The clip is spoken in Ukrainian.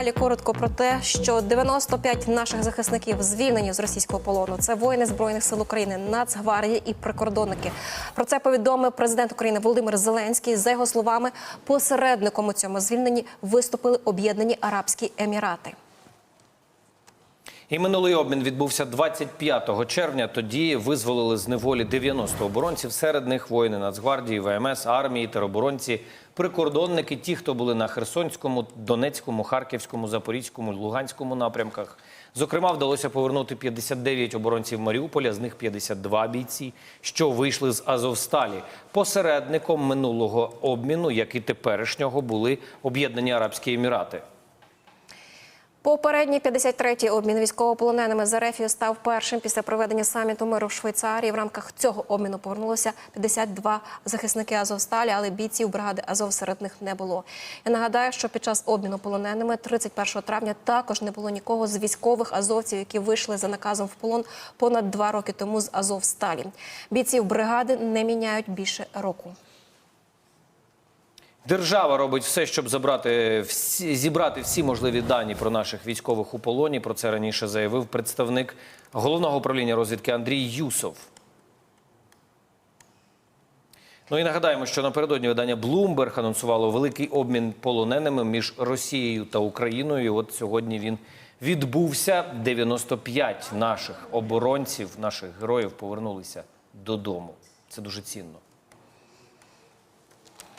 Далі коротко про те, що 95 наших захисників звільнені з російського полону. Це воїни збройних сил України, Нацгвардії і прикордонники. Про це повідомив президент України Володимир Зеленський. За його словами, посередником у цьому звільненні виступили Об'єднані Арабські Емірати. І минулий обмін відбувся 25 червня. Тоді визволили з неволі 90 оборонців. Серед них воїни Нацгвардії, ВМС, армії, тероборонці, прикордонники, ті, хто були на Херсонському, Донецькому, Харківському, Запорізькому, Луганському напрямках. Зокрема, вдалося повернути 59 оборонців Маріуполя, з них 52 бійці, що вийшли з Азовсталі. Посередником минулого обміну, як і теперішнього, були Об'єднані Арабські Емірати. Попередній 53-й обмін військовополоненими з Арефію став першим після проведення саміту миру в Швейцарії. В рамках цього обміну повернулося 52 захисники Азовсталі, але бійців бригади Азов серед них не було. Я нагадаю, що під час обміну полоненими 31 травня також не було нікого з військових азовців, які вийшли за наказом в полон понад два роки тому з Азовсталі. Бійців бригади не міняють більше року. Держава робить все, щоб забрати всі зібрати всі можливі дані про наших військових у полоні. Про це раніше заявив представник головного управління розвідки Андрій Юсов. Ну і нагадаємо, що напередодні видання Bloomberg анонсувало великий обмін полоненими між Росією та Україною. І От сьогодні він відбувся. 95 наших оборонців, наших героїв повернулися додому. Це дуже цінно.